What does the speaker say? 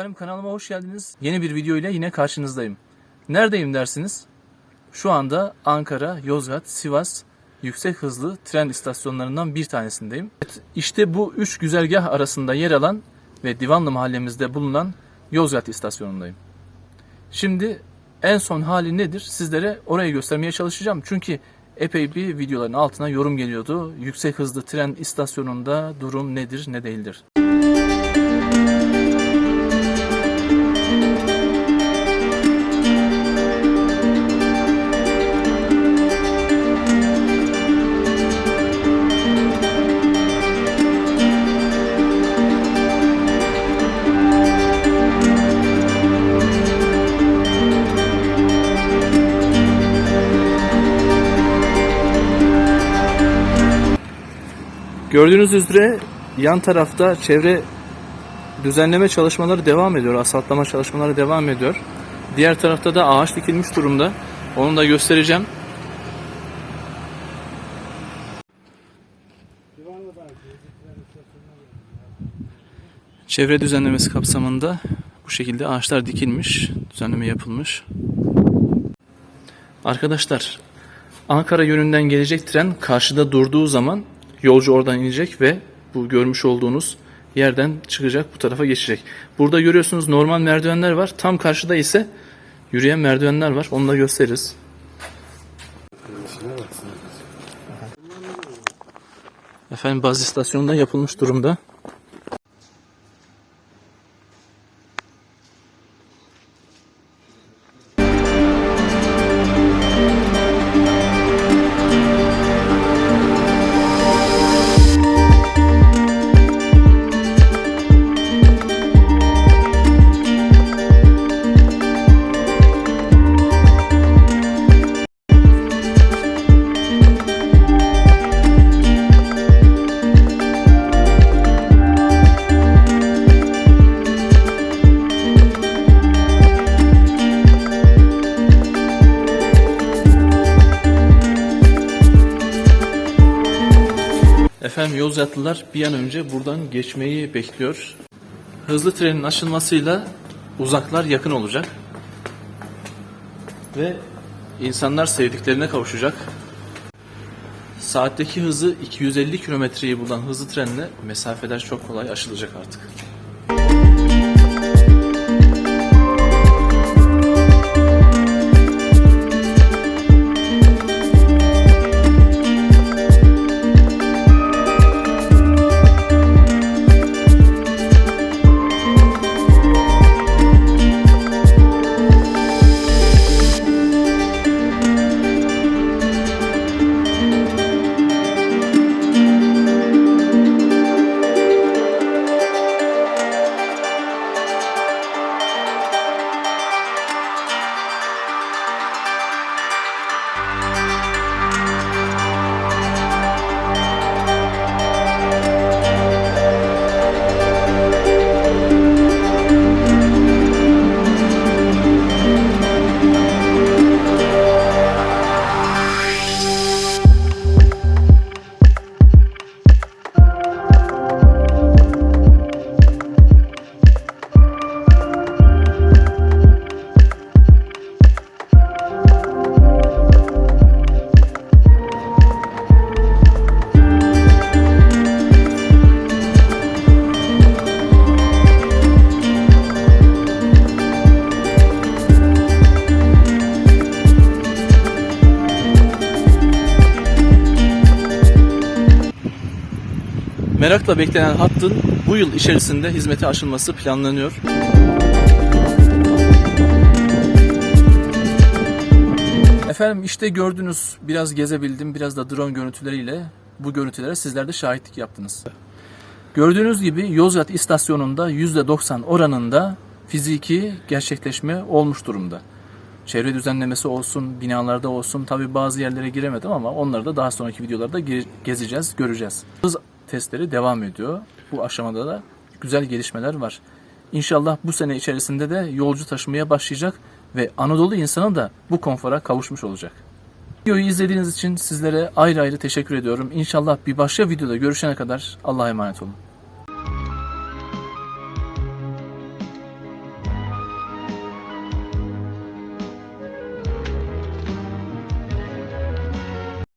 Efendim kanalıma hoş geldiniz. Yeni bir video ile yine karşınızdayım. Neredeyim dersiniz? Şu anda Ankara, Yozgat, Sivas yüksek hızlı tren istasyonlarından bir tanesindeyim. Evet, işte bu üç güzergah arasında yer alan ve Divanlı mahallemizde bulunan Yozgat istasyonundayım. Şimdi en son hali nedir sizlere orayı göstermeye çalışacağım. Çünkü epey bir videoların altına yorum geliyordu. Yüksek hızlı tren istasyonunda durum nedir ne değildir. Gördüğünüz üzere yan tarafta çevre düzenleme çalışmaları devam ediyor. Asfaltlama çalışmaları devam ediyor. Diğer tarafta da ağaç dikilmiş durumda. Onu da göstereceğim. Çevre düzenlemesi kapsamında bu şekilde ağaçlar dikilmiş, düzenleme yapılmış. Arkadaşlar, Ankara yönünden gelecek tren karşıda durduğu zaman yolcu oradan inecek ve bu görmüş olduğunuz yerden çıkacak bu tarafa geçecek. Burada görüyorsunuz normal merdivenler var. Tam karşıda ise yürüyen merdivenler var. Onu da gösteririz. Efendim baz istasyonunda yapılmış durumda. Efendim Yozgatlılar bir an önce buradan geçmeyi bekliyor. Hızlı trenin açılmasıyla uzaklar yakın olacak. Ve insanlar sevdiklerine kavuşacak. Saatteki hızı 250 kilometreyi bulan hızlı trenle mesafeler çok kolay aşılacak artık. Merakla beklenen hattın bu yıl içerisinde hizmete açılması planlanıyor. Efendim işte gördünüz biraz gezebildim biraz da drone görüntüleriyle bu görüntülere sizler de şahitlik yaptınız. Gördüğünüz gibi Yozgat istasyonunda %90 oranında fiziki gerçekleşme olmuş durumda. Çevre düzenlemesi olsun, binalarda olsun tabi bazı yerlere giremedim ama onları da daha sonraki videolarda ge- gezeceğiz, göreceğiz. Testleri devam ediyor. Bu aşamada da güzel gelişmeler var. İnşallah bu sene içerisinde de yolcu taşımaya başlayacak ve Anadolu insanı da bu konfora kavuşmuş olacak. Videoyu izlediğiniz için sizlere ayrı ayrı teşekkür ediyorum. İnşallah bir başka videoda görüşene kadar Allah'a emanet olun.